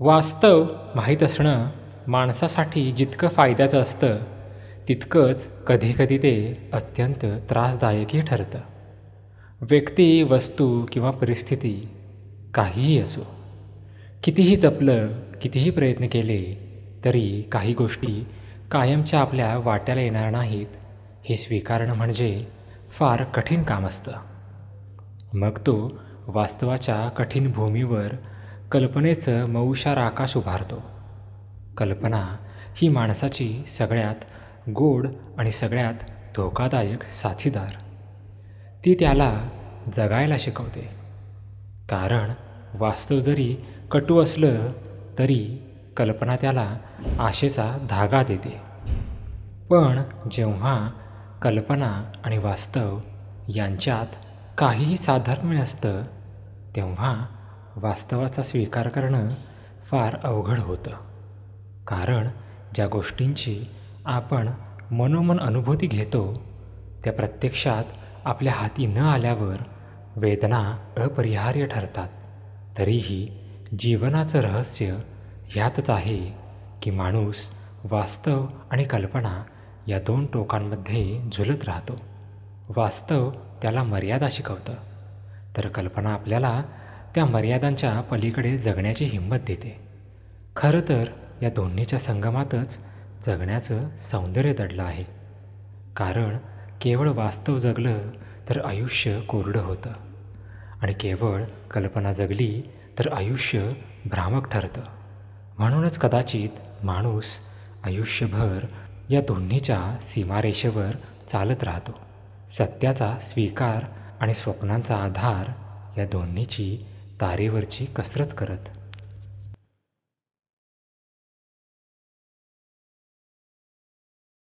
वास्तव माहीत असणं माणसासाठी जितकं फायद्याचं असतं तितकंच कधीकधी ते अत्यंत त्रासदायकही ठरतं. व्यक्ती वस्तू किंवा परिस्थिती काहीही असो कितीही जपलं कितीही प्रयत्न केले तरी काही गोष्टी कायमच्या आपल्या वाट्याला येणार नाहीत हे स्वीकारणं म्हणजे फार कठीण काम असतं. मग तो वास्तवाच्या कठीण भूमीवर कल्पनेचं मऊशार आकाश उभारतो. कल्पना ही माणसाची सगळ्यात गोड आणि सगळ्यात धोकादायक साथीदार. ती त्याला जगायला शिकवते. कारण वास्तव जरी कटू असलं तरी कल्पना त्याला आशेचा धागा देते. पण जेव्हा कल्पना आणि वास्तव यांच्यात काहीही साधर्म्य नसतं तेव्हा वास्तवाचा स्वीकार करणं फार अवघड होतं. कारण ज्या गोष्टींची आपण मनोमन अनुभूती घेतो त्या प्रत्यक्षात आपल्या हाती न आल्यावर वेदना अपरिहार्य ठरतात. तरीही जीवनाचं रहस्य ह्यातच आहे की माणूस वास्तव आणि कल्पना या दोन टोकांमध्ये झुलत राहतो. वास्तव त्याला मर्यादा शिकवतं. तर कल्पना आपल्याला त्या मर्यादांच्या पलीकडे जगण्याची हिंमत देते. खरं तर या दोन्हीच्या संगमातच जगण्याचं सौंदर्य दडलं आहे. कारण केवळ वास्तव जगलं तर आयुष्य कोरडं होतं. आणि केवळ कल्पना जगली तर आयुष्य भ्रामक ठरतं. म्हणूनच कदाचित माणूस आयुष्यभर या दोन्हीच्या सीमारेषेवर चालत राहतो. सत्याचा स्वीकार आणि स्वप्नांचा आधार या दोन्हीची तारेवरची कसरत करत.